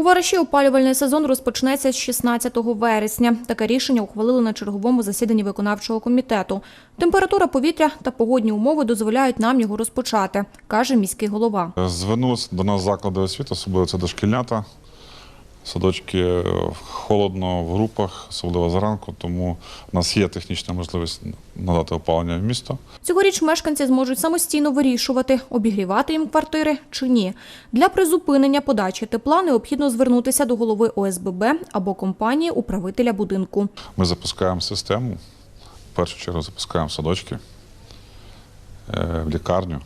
У Вариші опалювальний сезон розпочнеться з 16 вересня. Таке рішення ухвалили на черговому засіданні виконавчого комітету. Температура повітря та погодні умови дозволяють нам його розпочати, каже міський голова. Звернулися до нас заклади освіти, особливо це дошкільнята. Садочки е, холодно в групах, особливо зранку, тому у нас є технічна можливість надати опалення в місто. Цьогоріч мешканці зможуть самостійно вирішувати, обігрівати їм квартири чи ні. Для призупинення подачі тепла необхідно звернутися до голови ОСББ або компанії управителя будинку. Ми запускаємо систему. В першу чергу запускаємо садочки е, в лікарню.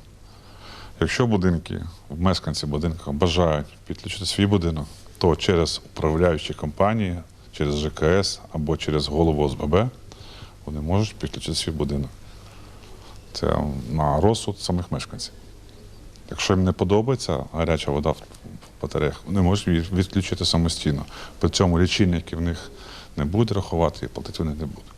Якщо будинки, мешканці будинку бажають підключити свій будинок, то через управляючі компанії, через ЖКС або через голову ОСББ вони можуть підключити свій будинок. Це на розсуд самих мешканців. Якщо їм не подобається гаряча вода в батареях, вони можуть її відключити самостійно. При цьому лічильники в них не будуть рахувати і платити вони не будуть.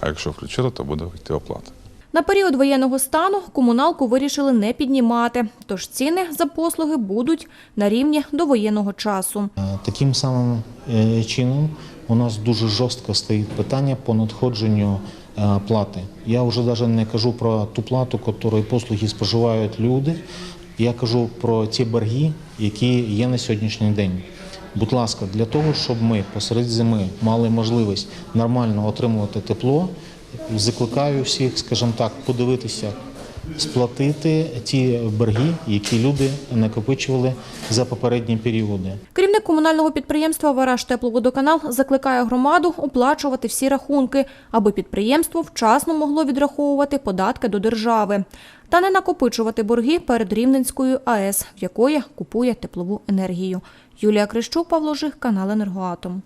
А якщо включили, то буде йти оплата. На період воєнного стану комуналку вирішили не піднімати, тож ціни за послуги будуть на рівні до воєнного часу. Е, Таким самим е, чином у нас дуже жорстко стоїть питання по надходженню е, плати. Я вже навіть не кажу про ту плату, яку послуги споживають люди. Я кажу про ті борги, які є на сьогоднішній день. Будь ласка, для того, щоб ми посеред зими мали можливість нормально отримувати тепло, закликаю всіх, скажімо так, подивитися, сплатити ті борги, які люди накопичували за попередні періоди. Керівник комунального підприємства «Вараж Тепловодоканал» закликає громаду оплачувати всі рахунки, аби підприємство вчасно могло відраховувати податки до держави та не накопичувати борги перед Рівненською АЕС, в якої купує теплову енергію. Юлія Крищук, Павло Жих, канал «Енергоатом».